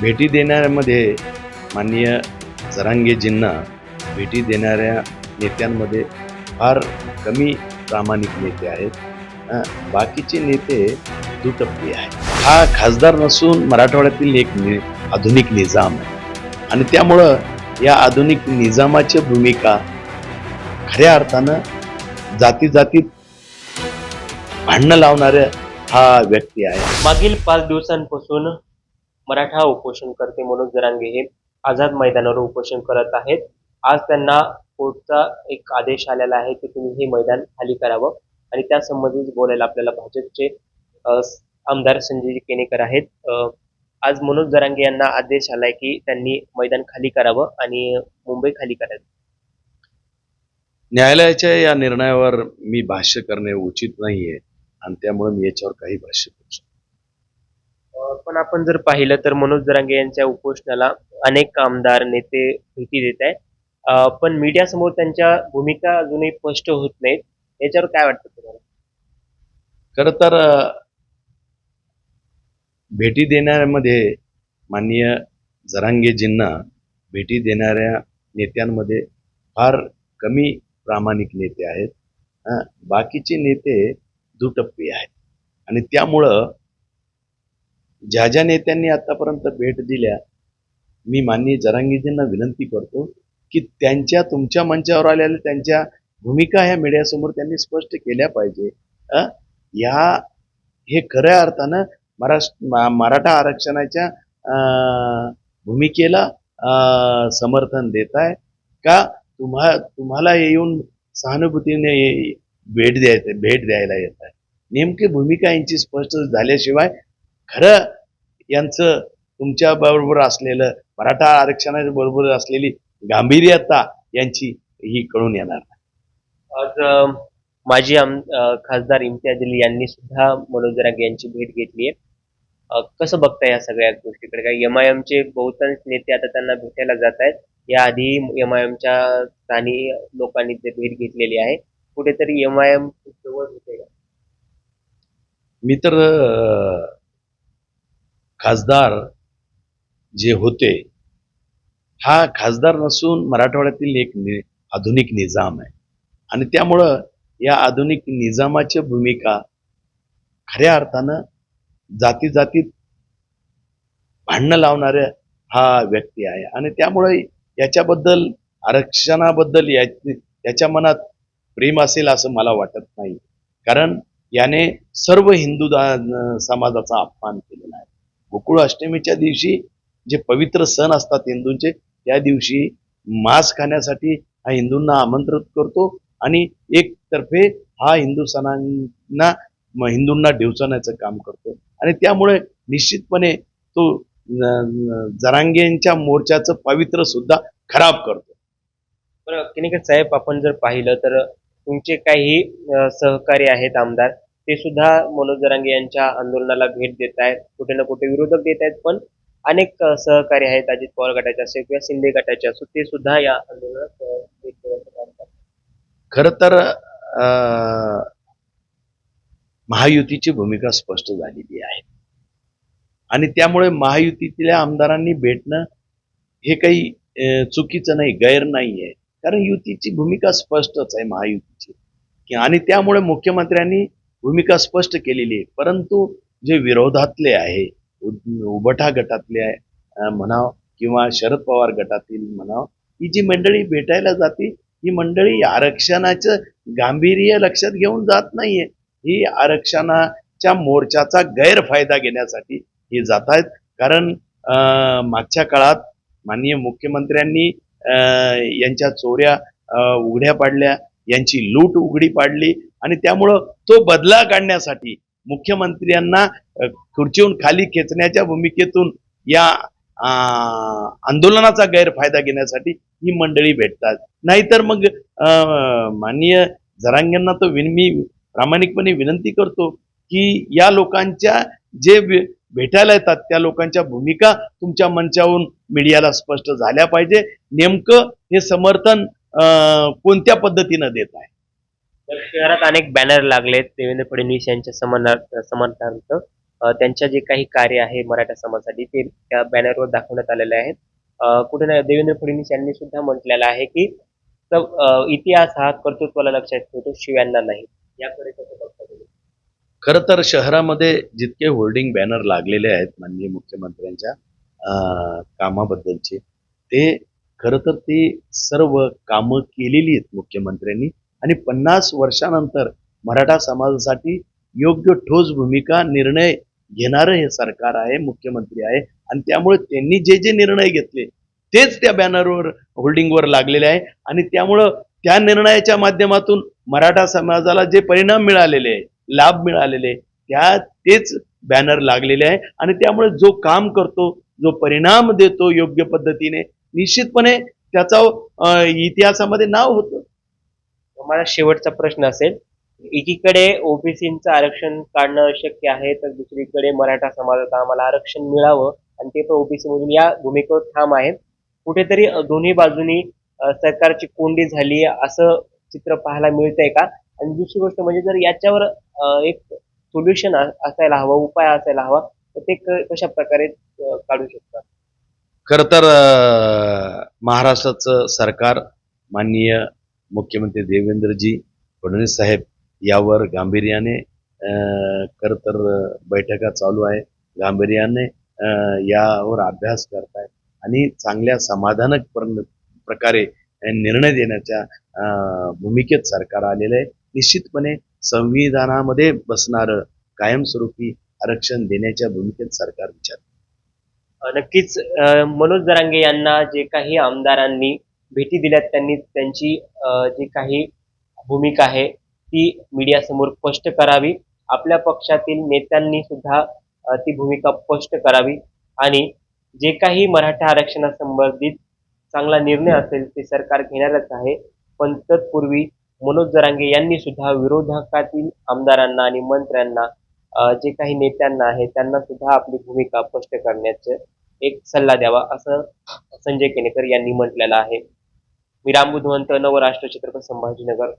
भेटी देणाऱ्यामध्ये माननीय जरांगेजींना भेटी देणाऱ्या नेत्यांमध्ये फार कमी प्रामाणिक नेते आहेत. बाकीचे नेते दुटप्पी आहेत. हा खासदार नसून मराठवाड्यातील एक नि आधुनिक निजाम आहे. आणि त्यामुळं या आधुनिक निजामाची भूमिका खऱ्या अर्थानं जाती जातीत भांडणं लावणाऱ्या हा व्यक्ती आहे. मागील पाच दिवसांपासून मराठा उपोषणकर्ते मनोज जरांगे हे आझाद मैदानावर उपोषण करत आहेत. आज त्यांना कोर्टचा एक आदेश आलेला आहे की तुम्ही हे मैदान खाली करावं. आणि त्या संबंधित बोलायला आपल्याला भाजपचे आमदार संजय केनेकर आहेत. आज मनोज जरांगे यांना आदेश आलाय की त्यांनी मैदान खाली करावं आणि मुंबई खाली करावी. न्यायालयाच्या या निर्णयावर मी भाष्य करणे उचित नाहीये. आणि त्यामुळे मी याच्यावर काही भाष्य करू शकतो पण आपण जर पाहिलं तर मनोज जरांगे यांच्या उपोषणाला अनेक आमदार नेते भेटी देत आहेत. पण पण मीडियासमोर त्यांच्या भूमिका अजूनही स्पष्ट होत नाहीत. याच्यावर काय वाटतं तुम्हाला? खर तर भेटी देणाऱ्यामध्ये माननीय जरांगेजींना भेटी देणाऱ्या नेत्यांमध्ये फार कमी प्रामाणिक नेते आहेत. बाकीचे नेते दुटप्पी आहेत. आणि त्यामुळं ज्या ज्या नेत्यांनी आतापर्यंत भेट दिल्या मी माननीय जरांगीजींना विनंती करतो की त्यांच्या तुमच्या मंचावर आलेल्या त्यांच्या भूमिका ह्या मीडियासमोर त्यांनी स्पष्ट केल्या पाहिजे. या हे खऱ्या अर्थानं महाराष्ट्र मा- मराठा आरक्षणाच्या भूमिकेला समर्थन देत आहे का? तुम्हा तुम्हाला येऊन सहानुभूतीने भेट द्यायचं भेट द्यायला येत आहे नेमकी भूमिका यांची स्पष्ट झाल्याशिवाय खरं यांचं तुमच्या बरोबर असलेलं मराठा आरक्षणाच्या बरोबर असलेली गांभीर्यता यांची ही कळून येणार. आज माजी आम खासदार इम्तियाज अली यांनी सुद्धा मनोज जरांगे यांची भेट घेतली आहे. कसं बघताय या सगळ्या गोष्टीकडे? काय एम आय एमचे बहुतांश नेते आता त्यांना भेटायला जात आहेत. याआधी एम आय एमच्या स्थानिक लोकांनी ते भेट घेतलेली आहे. कुठेतरी एम आय एम जवळ होते का? मी तर खासदार जे होते हा खासदार नसून मराठवाड्यातील एक नि आधुनिक निजाम आहे. आणि त्यामुळं या आधुनिक निजामाची भूमिका खऱ्या अर्थानं जाती जातीत भांडणं लावणाऱ्या हा व्यक्ती आहे. आणि त्यामुळे याच्याबद्दल आरक्षणाबद्दल या याच्या मनात प्रेम असेल असं मला वाटत नाही. कारण याने सर्व हिंदू समाजाचा अपमान केलेला आहे. गोकुळ अष्टमीच्या दिवशी जे पवित्र सण असतात हिंदूंचे त्या दिवशी मांस खाण्यासाठी हा हिंदूंना आमंत्रित करतो आणि एकतर्फे हा हिंदू सणांना हिंदूंना डिवचण्याचं काम करतो. आणि त्यामुळे निश्चितपणे तो जरांगेंच्या मोर्चाचं पवित्र सुद्धा खराब करतो. बरं किनेकर साहेब आपण जर पाहिलं तर तुमचे काही सहकारी आहेत आमदार ते सुद्धा मनोज जरांगे यांच्या आंदोलनाला भेट देत आहेत. कुठे ना कुठे विरोधक देत आहेत पण अनेक सहकारी आहेत. अजित पवार गटाचे असो किंवा शिंदे गटाचे असो ते सुद्धा या आंदोलनात भेट देण्याचं खर तर अं, महायुतीची भूमिका स्पष्ट झालेली आहे. आणि त्यामुळे महायुतीतल्या आमदारांनी भेटणं हे काही चुकीचं नाही गैर नाही आहे कारण युतीची भूमिका स्पष्टच आहे महायुतीची. आणि त्यामुळे मुख्यमंत्र्यांनी भूमिका स्पष्ट केलेली आहे. परंतु जे विरोधातले आहे उ- उबठा गटातले आहे म्हणाव किंवा शरद पवार गटातील म्हणाव ही जी मंडळी भेटायला जाते ही मंडळी आरक्षणाचं गांभीर्य लक्षात घेऊन जात नाहीये. ही आरक्षणाच्या मोर्चाचा गैरफायदा घेण्यासाठी ही जात आहेत कारण मागच्या काळात माननीय मुख्यमंत्र्यांनी यांच्या चोऱ्या उघड्या पाडल्या. यांची लूट उघडी पाडली आणि त्यामुळं तो बदला काढण्यासाठी मुख्यमंत्र्यांना खुर्चीहून खाली खेचण्याच्या भूमिकेतून या आंदोलनाचा गैरफायदा घेण्यासाठी ही मंडळी भेटतात. नाहीतर मग माननीय जरांग्यांना तर विन मी प्रामाणिकपणे विनंती करतो की या लोकांच्या जे भे- भेटायला येतात त्या लोकांच्या भूमिका तुमच्या मंचावरून मीडियाला स्पष्ट झाल्या पाहिजे. नेमकं हे समर्थन कोणत्या पद्धतीनं देत आहे? तर शहरात अनेक बॅनर लागलेत. देवेंद्र फडणवीस यांच्या समर्थनार्थ अ, त्यांच्या जे काही कार्य आहे मराठा समाजासाठी ते त्या बॅनरवर दाखवण्यात आलेले आहेत. कुठे ना देवेंद्र फडणवीस यांनी सुद्धा म्हटलेलं आहे की इतिहास हा कर्तृत्वाला लक्षात ठेवतो शिव्यांना नाही. याकडे? खरं तर शहरामध्ये जितके होर्डिंग बॅनर लागलेले आहेत माननीय मुख्यमंत्र्यांच्या कामाबद्दलचे ते खरं तर ते सर्व कामं केलेली आहेत मुख्यमंत्र्यांनी. आणि पन्नास वर्षानंतर मराठा समाजासाठी योग्य ठोस भूमिका निर्णय घेणारं हे सरकार आहे मुख्यमंत्री आहे. आणि त्यामुळे त्यांनी जे जे निर्णय घेतले तेच त्या बॅनरवर होल्डिंगवर लागलेले आहे. आणि त्यामुळं त्या निर्णयाच्या माध्यमातून मराठा समाजाला जे परिणाम मिळालेले आहे लाभ मिळालेले त्या तेच बॅनर लागलेले आहे. आणि त्यामुळे जो काम करतो जो परिणाम देतो योग्य पद्धतीने निश्चितपणे त्याचा इतिहासामध्ये नाव होतं. मला शेवटचा प्रश्न असेल एकीकडे ओबीसीचं आरक्षण काढणं शक्य आहे तर दुसरीकडे मराठा समाजात आम्हाला आरक्षण मिळावं आणि ते पण ओबीसी मधून या भूमिकेवर ठाम आहेत. कुठेतरी दोन्ही बाजूनी सरकारची कोंडी झाली असं चित्र पाहायला मिळतंय का? आणि दुसरी गोष्ट म्हणजे जर याच्यावर एक सोल्युशन असायला हवं उपाय असायला हवा तर ते कशा प्रकारे काढू शकतात? खरं तर महाराष्ट्राचं सरकार माननीय मुख्यमंत्री देवेंद्रजी फडणवीस साहेब यावर गांभीर्याने खरं खर तर बैठका चालू आहे गांभीर्याने यावर अभ्यास करतायत आणि चांगल्या समाधानक प्रकारे निर्णय देण्याच्या भूमिकेत सरकार आलेलं आहे. निश्चितपणे संविधानामध्ये बसणारं कायमस्वरूपी आरक्षण देण्याच्या भूमिकेत सरकार विचार नक्कीच मनोज जरांगे यांना जे काही आमदारांनी भेटी दिल्यात त्यांनी त्यांची जी काही भूमिका आहे ती मीडियासमोर स्पष्ट करावी. आपल्या पक्षातील नेत्यांनी सुद्धा ती भूमिका स्पष्ट करावी. आणि जे काही मराठा आरक्षणासंबंधित चांगला निर्णय असेल ते सरकार घेणारच आहे. पण तत्पूर्वी मनोज जरांगे यांनी सुद्धा विरोधकातील आमदारांना आणि मंत्र्यांना जे काही नेत्यांना आहे त्यांना सुद्धा आपली भूमिका स्पष्ट करण्याचे एक सल्ला द्यावा असं संजय केनेकर यांनी म्हटलेलं आहे. मी राम बुधवंत नवराष्ट्र छत्रपती संभाजीनगर.